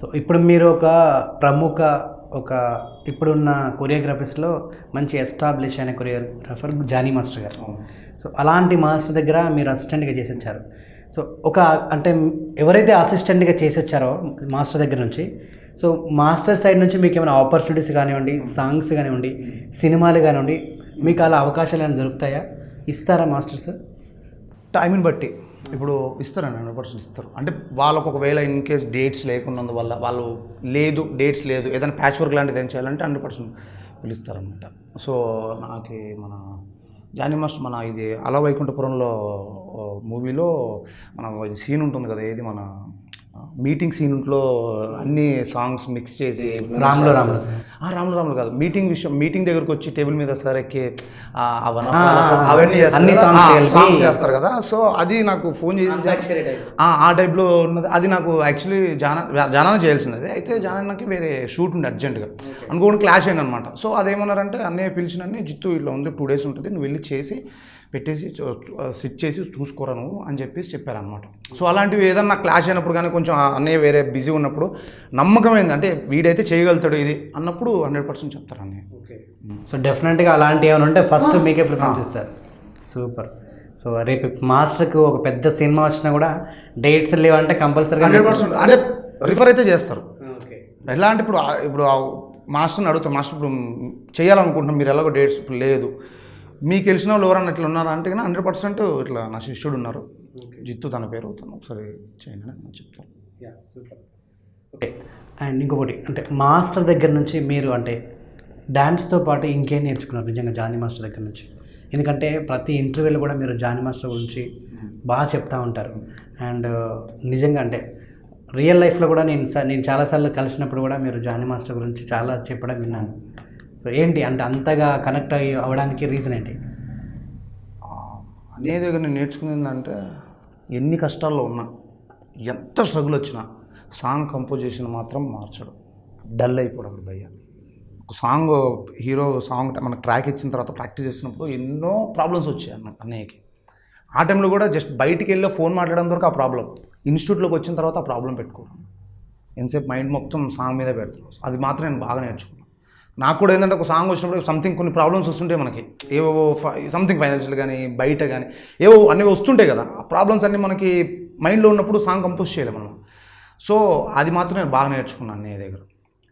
So ఇప్పుడు మీరు ఒక ప్రముఖ ఒక ఇప్పుడున్న కొరియోగ్రఫీస్లో మంచి ఎస్టాబ్లిష్ అయిన కొరియోగ్రాఫర్ జానీ మాస్టర్ గారు. సో అలాంటి మాస్టర్ దగ్గర మీరు అసిస్టెంట్గా చేసి వచ్చారు సో ఒక అంటే ఎవరైతే అసిస్టెంట్గా చేసి వచ్చారో మాస్టర్ దగ్గర నుంచి సో మాస్టర్ సైడ్ నుంచి మీకు ఏమైనా ఆపర్చునిటీస్ కానివ్వండి సాంగ్స్ కానివ్వండి సినిమాలు కానివ్వండి మీకు అలా అవకాశాలు ఏమైనా దొరుకుతాయా? ఇస్తారా మాస్టర్స్? టైంని బట్టి. ఇప్పుడు ఇస్తారండి హండ్రెడ్ పర్సెంట్ ఇస్తారు. అంటే వాళ్ళకు ఒకవేళ ఇన్ కేస్ డేట్స్ లేకున్నందువల్ల వాళ్ళు లేదు డేట్స్ లేదు ఏదైనా ప్యాచ్ వర్క్ లాంటిది ఏం చేయాలంటే హండ్రెడ్ పర్సెంట్ పిలుస్తారనమాట సో నాకు మన జానీ మాస్టర్ మన ఇది అలా వైకుంఠపురంలో మూవీలో మన సీన్ ఉంటుంది కదా ఏది మన మీటింగ్ సీన్లో అన్ని సాంగ్స్ మిక్స్ చేసి రాములో రాములో రాములు రాములు కాదు. మీటింగ్ విషయం మీటింగ్ దగ్గరకు వచ్చి టేబుల్ మీద సార్ ఎక్కి అవన్నీ అన్ని songs చేస్తారు కదా? సో అది నాకు ఫోన్ చేసి ఆ, టైప్లో ఉన్నది. అది నాకు యాక్చువల్లీ జాన జానాన చేయాల్సింది అది అయితే జానాన్నకి వేరే షూట్ ఉంది అర్జెంటుగా అనుకోకుండా క్లాష్ అయింది అనమాట సో అదేమన్నారంటే అన్నయ్య పిలిచినన్ని జిత్తు ఇట్లా ఉంది టూ డేస్ ఉంటుంది నువ్వు వెళ్ళి చేసి పెట్టేసి సిట్ చేసి చూసుకోరా నువ్వు? అని చెప్పేసి చెప్పారనమాట సో అలాంటివి ఏదన్నా క్లాష్ అయినప్పుడు కానీ కొంచెం ఆ అన్నయ్య వేరే బిజీ ఉన్నప్పుడు నమ్మకమైంది. అంటే వీడైతే చేయగలుగుతాడు ఇది అన్నప్పుడు హండ్రెడ్ పర్సెంట్ చెప్తారు అన్నయ్య. సో డెఫినెట్గా అలాంటి ఏమైనా ఉంటే ఫస్ట్ మీకే ప్రిఫరెన్స్ ఇస్తారు. సూపర్. సో రేపు మాస్టర్కి ఒక పెద్ద సినిమా వచ్చినా కూడా డేట్స్ లేవంటే కంపల్సరీగా హండ్రెడ్ పర్సెంట్. అంటే రిఫర్ అయితే చేస్తారు. ఓకే. ఎలా అంటే ఇప్పుడు ఇప్పుడు మాస్టర్ని అడుగుతాం మాస్టర్ ఇప్పుడు చేయాలనుకుంటున్నాం మీరు ఎలాగో డేట్స్ ఇప్పుడు లేదు. మీకు తెలిసిన వాళ్ళు ఎవరన్నా ఇట్లా ఉన్నారా? అంటే కానీ హండ్రెడ్ పర్సెంట్ ఇట్లా నా శిష్యుడు ఉన్నారు. జిత్తు తన పేరు తను ఒకసారి చేయండి అని నేను ఓకే అండ్ ఇంకొకటి అంటే మాస్టర్ దగ్గర నుంచి మీరు అంటే డ్యాన్స్తో పాటు ఇంకేం నేర్చుకున్నారు? నిజంగా జానీ మాస్టర్ దగ్గర నుంచి. ఎందుకంటే ప్రతి ఇంటర్వ్యూలో కూడా మీరు జానీ మాస్టర్ గురించి బాగా చెప్తా ఉంటారు. అండ్ నిజంగా అంటే రియల్ లైఫ్లో కూడా నేను నేను చాలాసార్లు కలిసినప్పుడు కూడా మీరు జానీ మాస్టర్ గురించి చాలా చెప్పడం విన్నాను. సో ఏంటి? అంటే అంతగా కనెక్ట్ అయ్యి అవ్వడానికి రీజన్ ఏంటి? అనే దగ్గర నేను నేర్చుకునేది ఏంటంటే ఎన్ని కష్టాల్లో ఉన్నా. ఎంత స్ట్రగుల్ వచ్చినా సాంగ్ కంపోజిషన్ మాత్రం మార్చడు. డల్ అయిపోవడం భయ్య ఒక సాంగ్ హీరో సాంగ్ మనకు ట్రాక్ ఇచ్చిన తర్వాత ప్రాక్టీస్ చేసినప్పుడు ఎన్నో ప్రాబ్లమ్స్ వచ్చాయి అన్న అన్నయ్యకి. ఆ టైంలో కూడా జస్ట్ బయటికి వెళ్ళి ఫోన్ మాట్లాడడం వరకు ఆ ప్రాబ్లం. ఇన్స్టిట్యూట్లోకి వచ్చిన తర్వాత ఆ ప్రాబ్లం పెట్టుకోవడం. ఎంతసేపు మైండ్ మొత్తం సాంగ్ మీద పెడతాను అది మాత్రం నేను బాగా నేర్చుకున్నాను. నాకు కూడా ఏంటంటే ఒక సాంగ్ వచ్చినప్పుడు సంథింగ్ కొన్ని ప్రాబ్లమ్స్ వస్తుంటాయి మనకి. ఏవో సంథింగ్ ఫైనాన్షియల్ కానీ బయట కానీ ఏవో అన్నీ వస్తుంటాయి కదా. ఆ ప్రాబ్లమ్స్ అన్నీ మనకి మైండ్లో ఉన్నప్పుడు సాంగ్ కంపోజ్ చేయలేము మనం. సో అది మాత్రం నేను బాగా నేర్చుకున్నాను అన్నయ్య దగ్గర.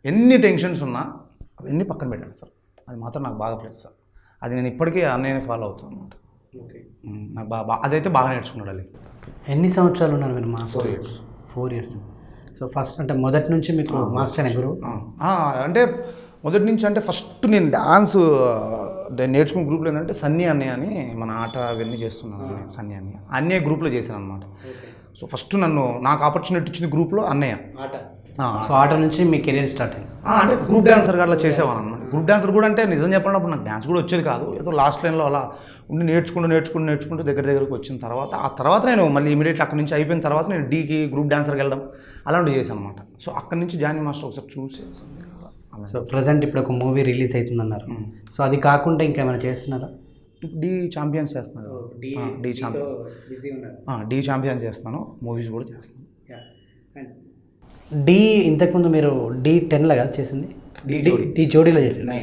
ఎన్ని టెన్షన్స్ ఉన్నా అవన్నీ పక్కన పెట్టేస్తారు అది మాత్రం నాకు బాగా ప్లస్ సార్. అది నేను ఇప్పటికీ అన్నయ్యని ఫాలో అవుతాను అనమాట నాకు బాగా అదైతే బాగా నేర్చుకున్నాడు అది ఎన్ని సంవత్సరాలు ఉన్నారు మీరు master? Four years. Four years. So first అంటే మొదటి నుంచి మీకు మాస్టర్ అనే గురువు? ఆ, అంటే మొదటి నుంచి అంటే ఫస్ట్ నేను డాన్స్ నేర్చుకున్న గ్రూప్లో ఏంటంటే సన్నీ అన్నయ్య అని మన ఆట అవన్నీ చేస్తున్నాను అన్నయ్య, సన్నీ అన్నయ్య. అన్నయ్య గ్రూప్లో చేశాను అనమాట సో ఫస్ట్ నన్ను నాకు ఆపర్చునిటీ ఇచ్చిన గ్రూప్లో అన్నయ్య. ఆ, సో ఆట నుంచి మీ కెరీర్ స్టార్ట్ అయింది. ఆ, అంటే గ్రూప్ డాన్సర్గా అట్లా చేసేవాను అనమాట గ్రూప్ డాన్సర్ కూడా అంటే నిజం చెప్పినప్పుడు నాకు డాన్స్ కూడా వచ్చేది కాదు. ఏదో లాస్ట్ లైన్లో అలా ఉండి నేర్చుకుంటూ నేర్చుకుంటూ నేర్చుకుంటూ దగ్గర దగ్గరకు వచ్చిన తర్వాత ఆ తర్వాత నేను మళ్ళీ ఇమీడియట్లీ అక్కడి నుంచి అయిపోయిన తర్వాత నేను డీకి గ్రూప్ డాన్సర్కి వెళ్ళడం అలాంటివి చేశాను అనమాట సో అక్కడి నుంచి జానీ మాస్టర్ ఒకసారి చూసి. సో ప్రజెంట్ ఇప్పుడు ఒక మూవీ రిలీజ్ అవుతుందన్నారు. సో అది కాకుండా ఇంకేమైనా చేస్తున్నారా? డి ఛాంపియన్స్ చేస్తున్నాను ఆ, డి ఛాంపియన్. డి ఛాంపియన్స్ చేస్తాను మూవీస్ కూడా చేస్తాను డి ఇంతకుముందు మీరు డి టెన్లో కదా చేసింది? డి డి జోడీ. డి జోడీలో చేసింది.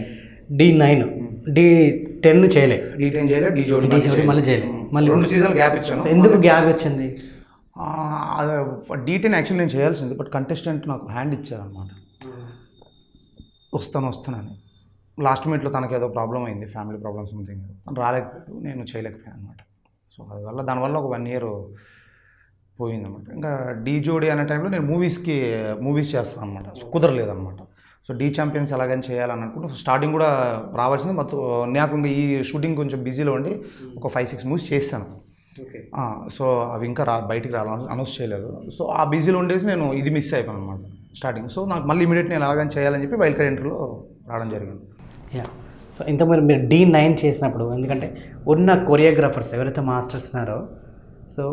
డి నైన్. డి టెన్ చేయలే. డి టెన్ చేయలేదు డి జోడి డి జోడీ మళ్ళీ చేయలే. మళ్ళీ రెండు సీజన్ గ్యాప్ ఇచ్చాను. ఎందుకు గ్యాప్ వచ్చింది? డి టెన్ యాక్చువల్ నేను చేయాల్సింది బట్ కంటెస్టెంట్ నాకు హ్యాండ్ ఇచ్చారనమాట వస్తాను వస్తానని. లాస్ట్ మినిట్లో తనకి ఏదో ప్రాబ్లం అయింది ఫ్యామిలీ ప్రాబ్లమ్ సంథింగ్ తను రాలేకపోయాడు నేను చేయలేకపోయాను అనమాట సో అందువల్ల దానివల్ల ఒక వన్ ఇయర్ పోయిందన్నమాట ఇంకా డీ జోడీ అనే టైంలో నేను మూవీస్కి మూవీస్ చేస్తాను అనమాట సో కుదరలేదన్నమాట. సో డీ ఛాంపియన్స్ ఎలాగని చేయాలని అనుకుంటే స్టార్టింగ్ కూడా రావాల్సింది. మొత్తం నాకు ఇంకా ఈ షూటింగ్ కొంచెం బిజీలో ఉండి ఒక ఫైవ్ సిక్స్ మూవీస్ చేశాను సో అవి ఇంకా రా బయటికి రావాలి అనౌన్స్ చేయలేదు. సో ఆ బిజీలో ఉండేసి నేను ఇది మిస్ అయిపోయాను అనమాట స్టార్టింగ్. సో నాకు మళ్ళీ ఇమీడియట్ నేను అలాగని చేయాలని చెప్పి వైల్డ్ కార్డ్ ఎంట్రీలో రావడం జరిగింది. సో ఇంతకుముందు మీరు డి నైన్ చేసినప్పుడు ఎందుకంటే ఉన్న కొరియోగ్రాఫర్స్ ఎవరైతే మాస్టర్స్ ఉన్నారో సో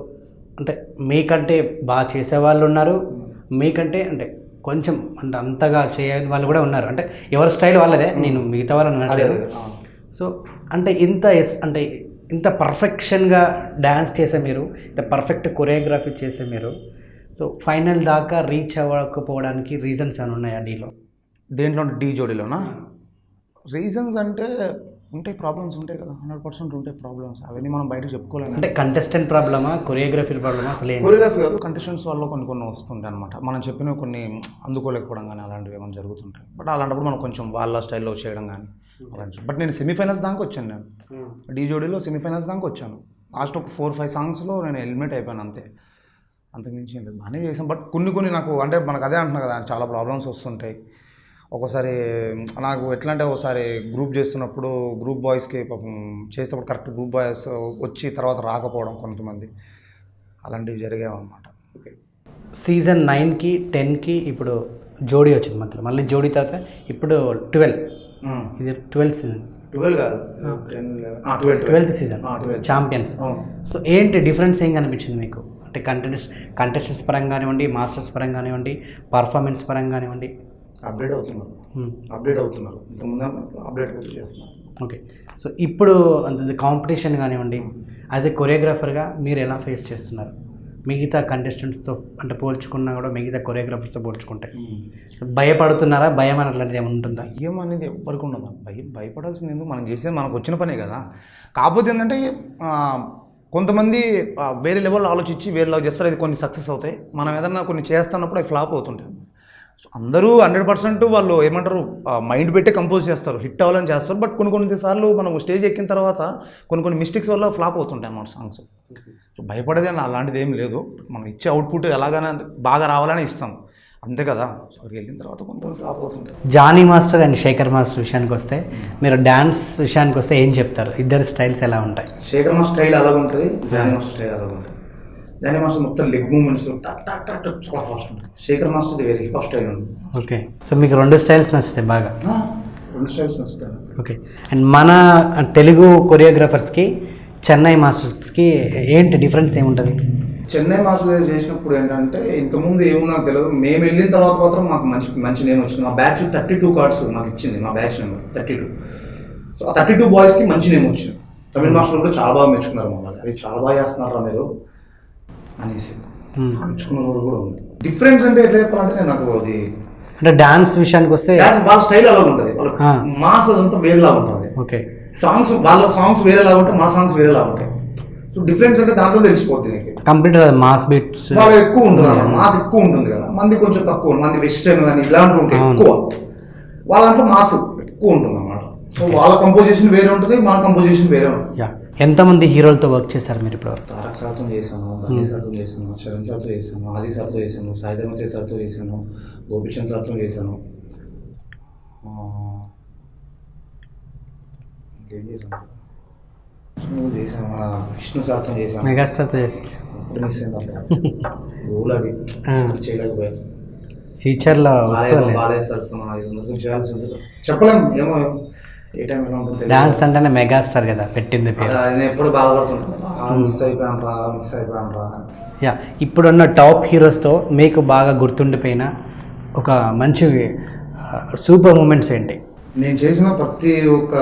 అంటే మీకంటే బాగా చేసేవాళ్ళు ఉన్నారు మీకంటే అంటే కొంచెం అంటే అంతగా చేయని వాళ్ళు కూడా ఉన్నారు. అంటే ఎవరి స్టైల్ వాళ్ళదే నేను మిగతా వాళ్ళని అనట్లేదు. సో అంటే ఇంత ఎస్ అంటే ఇంత పర్ఫెక్షన్గా డ్యాన్స్ చేసే మీరు ఇంత పర్ఫెక్ట్ కొరియోగ్రఫీ చేసే మీరు సో ఫైనల్ దాకా రీచ్ అవ్వకపోవడానికి రీజన్స్ అని ఉన్నాయా డీలో దేంట్లో? డీ జోడీలోనా? రీజన్స్ అంటే ఉంటాయి ప్రాబ్లమ్స్ ఉంటాయి కదా. హండ్రెడ్ పర్సెంట్ ఉంటాయి ప్రాబ్లమ్స్. అవన్నీ మనం బయటకు చెప్పుకోలేము. అంటే కంటెస్టెంట్ ప్రాబ్లమా కొరియోగ్రఫీ ప్రాబ్లమా అసలు కొరియోగ్రఫీ కాదు కంటెస్టెంట్స్ వల్ల కొన్ని కొన్ని వస్తుంటాయి అనమాట మనం చెప్పిన కొన్ని అందుకోలేకపోవడం కానీ అలాంటివి ఏమైనా జరుగుతుంటాయి. బట్ అలాంటప్పుడు మనం కొంచెం వాళ్ళ స్టైల్లో చేయడం కానీ అలాంటి బట్ నేను సెమీఫైనల్స్ దాకా వచ్చాను నేను. డీ జోడీలో సెమీఫైనల్స్ దాకా వచ్చాను. లాస్ట్ ఒక ఫోర్ ఫైవ్ సాంగ్స్లో నేను ఎలిమినేట్ అయిపోయాను అంతే. అంతకుమించి ఏం లేదు. బాగానే చేసాం బట్ కొన్ని కొన్ని నాకు అంటే మనకు అదే అంటున్నా కదా చాలా ప్రాబ్లమ్స్ వస్తుంటాయి. ఒకసారి నాకు ఎట్లా అంటే ఒకసారి గ్రూప్ చేస్తున్నప్పుడు గ్రూప్ బాయ్స్కి పాపం చేసేటప్పుడు కరెక్ట్ గ్రూప్ బాయ్స్ వచ్చి తర్వాత రాకపోవడం కొంతమంది అలాంటివి జరిగాయి అనమాట ఓకే. సీజన్ నైన్కి టెన్కి ఇప్పుడు జోడీ వచ్చింది మధ్యలో మళ్ళీ జోడీ తర్వాత ఇప్పుడు ట్వెల్వ్. ఇది ట్వెల్త్ సీజన్. ట్వెల్వ్ కాదు. Twelfth season. ఛాంపియన్స్. సో ఏంటి డిఫరెన్స్ ఏం కనిపించింది మీకు? అంటే కంటెస్ట్ కంటెస్టెంట్స్ పరంగా కానివ్వండి మాస్టర్స్ పరంగా కానివ్వండి పర్ఫార్మెన్స్ పరంగా కానివ్వండి అప్డేట్ అవుతున్నారు. అప్డేట్ అవుతున్నారు. ఇంతకుముందు అప్డేట్ అవుతూ చేస్తున్నారు. ఓకే. సో ఇప్పుడు కాంపిటీషన్ కానివ్వండి యాజ్ ఎ కొరియోగ్రాఫర్గా మీరు ఎలా ఫేస్ చేస్తున్నారు? మిగతా కంటెస్టెంట్స్తో అంటే పోల్చుకున్నా కూడా మిగతా కొరియోగ్రాఫర్స్తో పోల్చుకుంటే. సో భయపడుతున్నారా? భయం అని అట్లాంటిది ఏమైనా ఉంటుందా? భయం అనేది ఎవరికి ఉండదు. భయం భయపడాల్సింది ఎందుకు? మనం చేసేది మనకు వచ్చిన పనే కదా. కాకపోతే ఏంటంటే కొంతమంది వేరే లెవెల్లో ఆలోచించి వేరేలా చేస్తారు. అది కొన్ని సక్సెస్ అవుతాయి. మనం ఏదన్నా కొన్ని చేస్తున్నప్పుడు అవి ఫ్లాప్ అవుతుంటాయి. సో అందరూ హండ్రెడ్ పర్సెంట్ వాళ్ళు ఏమంటారు మైండ్ పెట్టి కంపోజ్ చేస్తారు హిట్ అవ్వాలని చేస్తారు. బట్ కొన్ని కొన్ని సార్లు మనం స్టేజ్ ఎక్కిన తర్వాత కొన్ని కొన్ని మిస్టేక్స్ వల్ల ఫ్లాప్ అవుతుంటాయి అన్నమాట సాంగ్స్. సో భయపడేది అని అలాంటిది ఏం లేదు. మనం ఇచ్చే అవుట్పుట్ ఎలాగైనా బాగా రావాలని ఇస్తాం. అంతే కదా? సో అక్కడికి వెళ్ళిన తర్వాత కొన్ని కొన్ని ఫ్లాప్ అవుతుంటాయి. Jani master and Sekhar master విషయానికి వస్తే మీరు డ్యాన్స్ విషయానికి వస్తే ఏం చెప్తారు? ఇద్దరు స్టైల్స్ ఎలా ఉంటాయి? శేఖర్ మాస్టర్ స్టైల్ అలాగ ఉంటుంది జానీ మాస్టర్ స్టైల్ అలాగ ఉంటుంది జానీ మాస్టర్ మొత్తం లెగ్ మూమెంట్స్ టక్ టక్ టక్ టక్ చాలా ఫాస్ట్ ఉంటుంది. శేఖర్ మాస్టర్ వేరే హిప్ స్టైల్ ఉంది. ఓకే. సో మీకు రెండు స్టైల్స్ నచ్చుతాయి బాగా? రెండు స్టైల్స్ నచ్చుతాయి. ఓకే. అండ్ మన తెలుగు కొరియోగ్రాఫర్స్కి చెన్నై మాస్టర్స్కి ఏంటి డిఫరెన్స్ ఏముంటుంది? చెన్నై మాస్టర్ చేసినప్పుడు ఏంటంటే ఇంతకుముందు ఏమో నాకు తెలియదు మేము వెళ్ళిన తర్వాత మాత్రం మాకు మంచి మంచి నేమ్ వచ్చింది మా బ్యాచ్ థర్టీ టూ కార్డ్స్ మాకు ఇచ్చింది మా batch number thirty two so ఆ థర్టీ టూ బాయ్స్కి మంచి నేమ్ వచ్చింది తమిళ మాస్టర్ కూడా చాలా బాగా మెచ్చుకున్నారు మమ్మల్ని అది చాలా బాగా చేస్తున్నారా మీరు. అనేసి. కూడా ఉంది. డిఫరెన్స్ అంటే ఎట్లా చెప్పాలంటే నాకు అది అంటే డాన్స్ విషయానికి వస్తే వాళ్ళ స్టైల్ అలా ఉంటుంది. మాస్ అదంతా వేరేలా ఉంటుంది. ఓకే. సాంగ్స్ వాళ్ళ సాంగ్స్ వేరేలా ఉంటాయి మా సాంగ్స్ వేరేలా ఉంటాయి. సో డిఫరెన్స్ అంటే దాంట్లో తెలిసిపోతుంది కంప్లీట్ మాస్ బీట్స్ బాగా ఎక్కువ ఉంటుంది అన్నమాట. మాస్ ఎక్కువ ఉంటుంది కదా. మంది కొంచెం తక్కువ మంది వెస్టర్న్ కానీ ఇలాంటివి ఉంటాయి. ఎక్కువ. వాళ్ళ దాంట్లో మాస్ ఎక్కువ ఉంటుంది అన్నమాట. సో వాళ్ళ కంపోజిషన్ వేరే ఉంటుంది మా కంపోజిషన్ వేరే ఉంటుంది. ఎంతమంది హీరోలతో వర్క్ చేశారు మీరు ఇప్పుడు? తారక్ సార్తో చేశాను బన్నీ సార్తో చేశాను చరణ్ సార్తో చేశాను ఆది సార్తో చేశాను సాయిధర్మతే సార్తో చేశాను గోపిచంద్ సార్తో చేశాను. ఇంకేం చేశాను? విష్ణు చేశాను విష్ణు సార్తో చేశాను. మెగాస్టార్తో రూల్ అది. చేయలేకపోయాను. ఫ్యూచర్లో బాలయ్య వస్తుంది బాలయ్య సార్తో ఐదు వందలు చేయాల్సి ఉంటుంది. చెప్పలేం ఏమో ఏ టైం ఎలా ఉంటుంది. డాన్స్ అంటేనే మెగాస్టార్ కదా పెట్టింది పేరు నేను ఎప్పుడు బాధపడుతుంటాను మిస్ అయిపోయాను రా మిస్ అయిపోయాను రా. యా ఇప్పుడున్న టాప్ హీరోస్తో మీకు బాగా గుర్తుండిపోయిన ఒక మంచి సూపర్ మూమెంట్స్ ఏంటి నేను చేసిన ప్రతి ఒక్క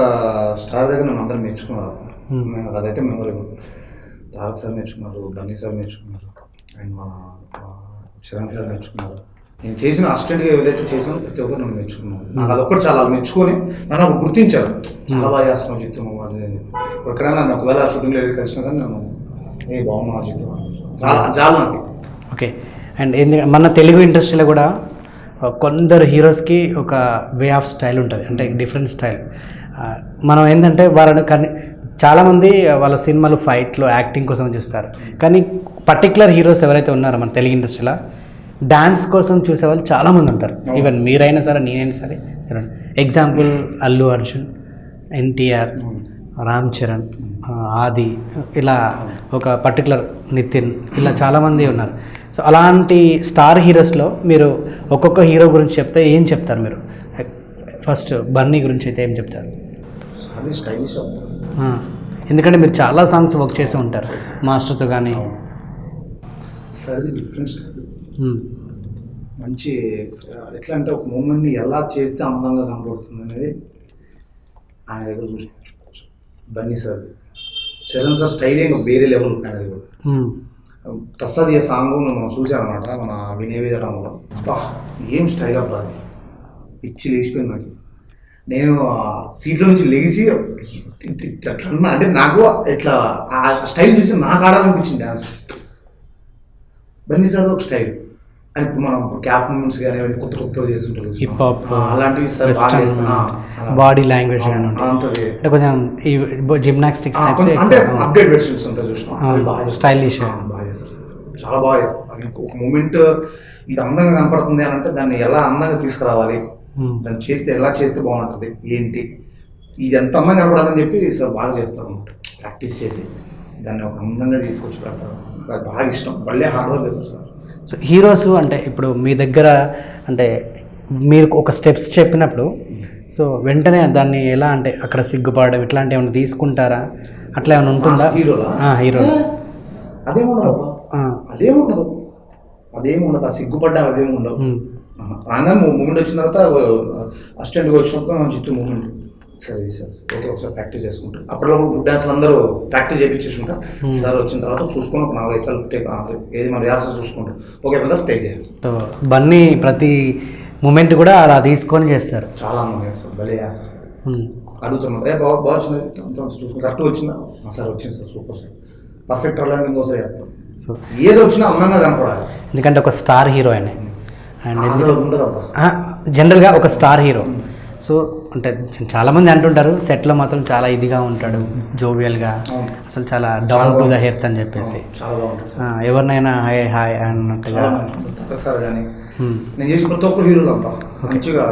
స్టార్ దగ్గర నన్ను అందరూ మెచ్చుకున్నారు Hmm. అదైతే మెమొరబుల్ తారక్ సార్ మెచ్చుకున్నారు బన్నీ సార్ మెచ్చుకున్నారు అండ్ మా చరణ్ సార్ మెచ్చుకున్నారు నేను చేసిన అసిస్టెంట్గా ఏదైతే చేసినా ప్రతి ఒక్కరు నన్ను మెచ్చుకున్నాను. నాకు అదొక్కటి చాలా మెచ్చుకొని నన్ను అప్పుడు గుర్తించారు. చాలా బాగా చేస్తున్నావు చిత్తం అది ఎక్కడైనా నన్ను ఒకవేళ షూటింగ్లో వెళ్ళి కలిసినా కానీ నన్ను ఏ బాగున్నావు చిత్తం చాలా చాలా నాకు. ఓకే. అండ్ ఎందుకంటే మన తెలుగు ఇండస్ట్రీలో కూడా కొందరు హీరోస్కి ఒక వే ఆఫ్ స్టైల్ ఉంటుంది. అంటే డిఫరెంట్ స్టైల్. మనం ఏంటంటే వాళ్ళని కానీ చాలామంది వాళ్ళ సినిమాలు ఫైట్లు యాక్టింగ్ కోసం చూస్తారు. కానీ పర్టికులర్ హీరోస్ ఎవరైతే ఉన్నారో మన తెలుగు ఇండస్ట్రీలో డాన్స్ కోసం చూసే వాళ్ళు చాలామంది ఉంటారు. ఈవెన్ మీరైనా సరే నేనైనా సరే చూడండి. ఎగ్జాంపుల్ అల్లు అర్జున్ ఎన్టీఆర్ రామ్ చరణ్ ఆది ఇలా ఒక పర్టికులర్ నితిన్ ఇలా చాలామంది ఉన్నారు. సో అలాంటి స్టార్ హీరోస్లో మీరు ఒక్కొక్క హీరో గురించి చెప్తే ఏం చెప్తారు మీరు? ఫస్ట్ బన్నీ గురించి అయితే ఏం చెప్తారు? ఎందుకంటే మీరు చాలా సాంగ్స్ వర్క్ చేసి ఉంటారు. మాస్టర్తో కానీ సరే ఉమ్, మంచి ఎట్లా అంటే ఒక మూమెంట్ని ఎలా చేస్తే అందంగా కనపడుతుంది అనేది ఆయన దగ్గర Bunny sir. Charan sir style ఇంకా వేరే లెవెల్ అనేది కూడా ప్రసాద్ ఏ సాంగ్ నేను చూశాను అనమాట మన వినయ విధానంలో అబ్బా ఏం స్టైల్ అబ్బా అది. పిచ్చి లేచిపోయింది నాకు. నేను ఆ సీట్లో నుంచి లేచి అట్లా అంటే నాకు ఇట్లా ఆ స్టైల్ చూసి నాకు ఆడాలనిపించింది డ్యాన్స్ బన్నీ సార్ ఒక స్టైల్ ఇప్పుడు మనం క్యాప్ మూమెంట్స్ కానీ కొత్త కొత్త చేస్తుంటారు హిప్ హాప్ అలాంటివి. Body language. అంటే కొంచెం ఈ జిమ్నాస్టిక్స్ అంటే అప్డేట్ వెర్షన్స్ ఉంటాయి చూసిన stylish. బాగా చేస్తారు. సార్. చాలా బాగా చేస్తారు. ఒక మూమెంట్ ఇది అందంగా కనపడుతుంది అని అంటే దాన్ని ఎలా అందంగా తీసుకురావాలి? దాన్ని చేస్తే ఎలా చేస్తే బాగుంటుంది? ఏంటి? ఇది ఎంత అందంగా కనపడాలని చెప్పి సార్ బాగా చేస్తారు అనమాట ప్రాక్టీస్ చేసి దాన్ని ఒక అందంగా తీసుకొచ్చి పెడతారు. నాకు బాగా ఇష్టం. మళ్ళీ హార్డ్ వర్క్ చేస్తారు సార్. సో హీరోస్ అంటే ఇప్పుడు మీ దగ్గర అంటే మీరు ఒక స్టెప్స్ చెప్పినప్పుడు సో వెంటనే దాన్ని ఎలా అంటే అక్కడ సిగ్గుపడడం ఇట్లాంటి ఏమైనా తీసుకుంటారా? అట్లా ఏమైనా ఉంటుందా? హీరోలా హీరో అదేముండదు అబ్బా. అదేముండదు. అదేముండదు. ఆ సిగ్గుపడ్డా అదేముండదు రాగానే మూమెంట్ వచ్చిన తర్వాత అసిస్టెంట్గా వచ్చినప్పుడు చిత్తు మూమెంట్ సరే సార్ ఓకే ఒకసారి ప్రాక్టీస్ చేసుకుంటారు. అప్పట్లో గ్రూప్ డాన్స్లు అందరూ ప్రాక్టీస్ చేయించేసుకుంటారు Hmm. సార్ వచ్చిన తర్వాత చూసుకొని ఒక సార్లు టేక్ ఏది మన రిహార్సల్ చూసుకుంటారు. Okay brother take so Bunny ప్రతి మూమెంట్ కూడా అలా తీసుకొని చేస్తారు. చాలా అందంగా చేస్తారు భలే చేస్తారు సార్. ఉమ్. అడుగుతున్నాం ఏ బాగా బాగా వచ్చింది చూసుకుని కరెక్ట్ వచ్చిందా? "ఆ, సార్ వచ్చింది సార్ సూపర్ సార్. పర్ఫెక్ట్ అలాగే ఇంకోసారి చేస్తాం సో ఏది వచ్చినా అందంగా కనపడాలి. ఎందుకంటే ఒక స్టార్ హీరో అండ్ ఉండదు అబ్బా. జనరల్గా ఒక స్టార్ హీరో. సో అంటే చాలామంది అంటుంటారు సెట్లో మాత్రం చాలా ఇదిగా ఉంటాడు జోవియల్గా. అసలు చాలా డౌన్ టు ద హెర్త్ అని చెప్పేసి. ఎవరినైనా హాయ్ హాయ్ అన్నట్టుగా. నేను చేసిన ప్రతి ఒక్క హీరోలు అంతా. మంచిగా